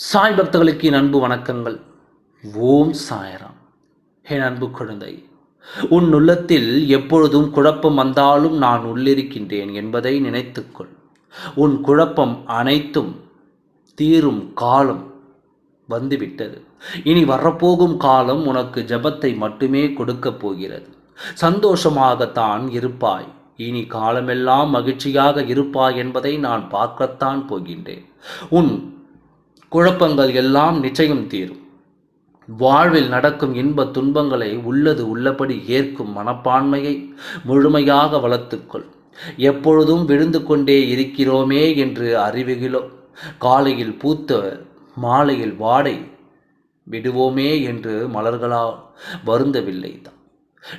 சாய் பக்தர்களுக்கு என் அன்பு வணக்கங்கள். ஓம் சாயராம். என் அன்பு குழந்தை உன் உள்ளத்தில் எப்பொழுதும் குழப்பம் வந்தாலும் நான் உள்ளிருக்கின்றேன் என்பதை நினைத்துக்கொள். உன் குழப்பம் அனைத்தும் தீரும் காலம் வந்துவிட்டது. இனி வரப்போகும் காலம் உனக்கு ஜபத்தை மட்டுமே கொடுக்கப் போகிறது. சந்தோஷமாகத்தான் இருப்பாய். இனி காலமெல்லாம் மகிழ்ச்சியாக இருப்பாய் என்பதை நான் பார்க்கத்தான் போகின்றேன். உன் குழப்பங்கள் எல்லாம் நிச்சயம் தீரும். வாழ்வில் நடக்கும் இன்ப துன்பங்களை உள்ளது உள்ளபடி ஏற்கும் மனப்பான்மையை முழுமையாக வளர்த்துக்கொள். எப்பொழுதும் விழுந்து கொண்டே இருக்கிறோமே என்று அறிவுகிலோ. காலையில் பூத்த மாலையில் வாடை விடுவோமே என்று மலர்களால் வருந்தவில்லை தான்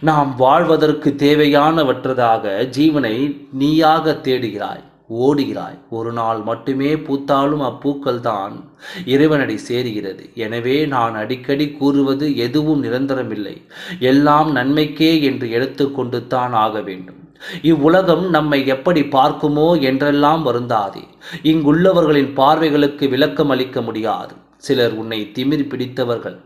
நாம் வாழ்வதற்கு தேவையானவற்றதாக ஜீவனை நீயாக தேடுகிறாய். ஓடுகிறாய். ஒரு நாள் மட்டுமே பூத்தாலும் அப்பூக்கள் தான் இறைவனடி சேருகிறது. எனவே நான் அடிக்கடி கூறுவது எதுவும் நிரந்தரமில்லை. எல்லாம் நன்மைக்கே என்று எடுத்துக்கொண்டு தான் ஆக வேண்டும். இவ்வுலகம் நம்மை எப்படி பார்க்குமோ என்றெல்லாம் வருந்தாதே. இங்குள்ளவர்களின் பார்வைகளுக்கு விளக்கம் அளிக்க முடியாது. சிலர் உன்னை திமிர் பிடித்தவர்கள்.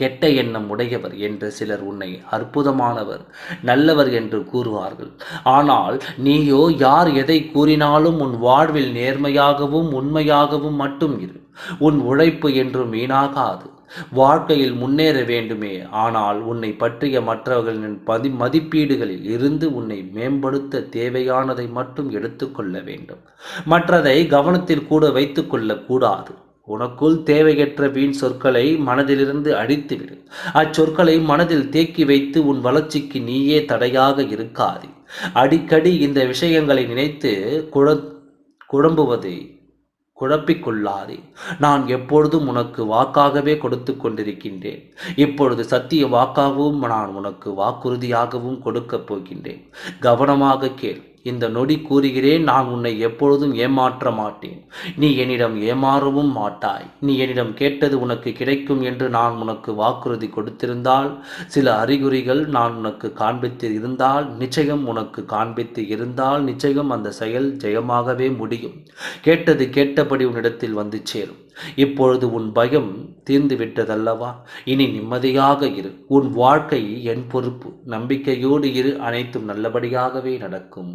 கெட்ட எண்ணம் உடையவர் என்று சிலர் உன்னை அற்புதமானவர் நல்லவர் என்று கூறுவார்கள். ஆனால் நீயோ யார் எதை கூறினாலும் உன் வாழ்வில் நேர்மையாகவும் உண்மையாகவும் மட்டும் இரு. உன் உழைப்பு என்றும் வீணாகாது. வாழ்க்கையில் முன்னேற வேண்டுமே. ஆனால் உன்னை பற்றிய மற்றவர்களின் பதி மதிப்பீடுகளில் இருந்து உன்னை மேம்படுத்த தேவையானதை மட்டும் எடுத்துக்கொள்ள வேண்டும். மற்றதை கவனத்தில் கூட வைத்துக்கொள்ளக்கூடாது உனக்குள் தேவையற்ற வீண் சொற்களை மனதிலிருந்து அடித்துவிடு. அச்சொற்களை மனதில் தேக்கி வைத்து உன் வளர்ச்சிக்கு நீயே தடையாக இருக்காது. அடிக்கடி இந்த விஷயங்களை நினைத்து குழ குழம்புவதை குழப்பிக்கொள்ளாதே. நான் எப்பொழுதும் உனக்கு வாக்காகவே கொடுத்து கொண்டிருக்கின்றேன். இப்பொழுது சத்திய வாக்காகவும் நான் உனக்கு வாக்குறுதியாகவும் கொடுக்கப் போகின்றேன். கவனமாக கேள். இந்த நொடி கூறுகிறேன் நான் உன்னை எப்பொழுதும் ஏமாற்ற மாட்டேன். நீ என்னிடம் ஏமாறவும் மாட்டாய். நீ என்னிடம் கேட்டது உனக்கு கிடைக்கும் என்று நான் உனக்கு வாக்குறுதி கொடுத்திருந்தால் சில அறிகுறிகள் நான் உனக்கு காண்பித்து இருந்தால் நிச்சயம் உனக்கு காண்பித்து இருந்தால் நிச்சயம் அந்த செயல் ஜெயமாகவே முடியும். கேட்டது கேட்டபடி உன்னிடத்தில் வந்து சேரும். இப்பொழுது உன் பயம் தீர்ந்து விட்டதல்லவா? இனி நிம்மதியாக இரு. உன் வாழ்க்கை என் பொறுப்பு. நம்பிக்கையோடு இரு. அனைத்தும் நல்லபடியாகவே நடக்கும்.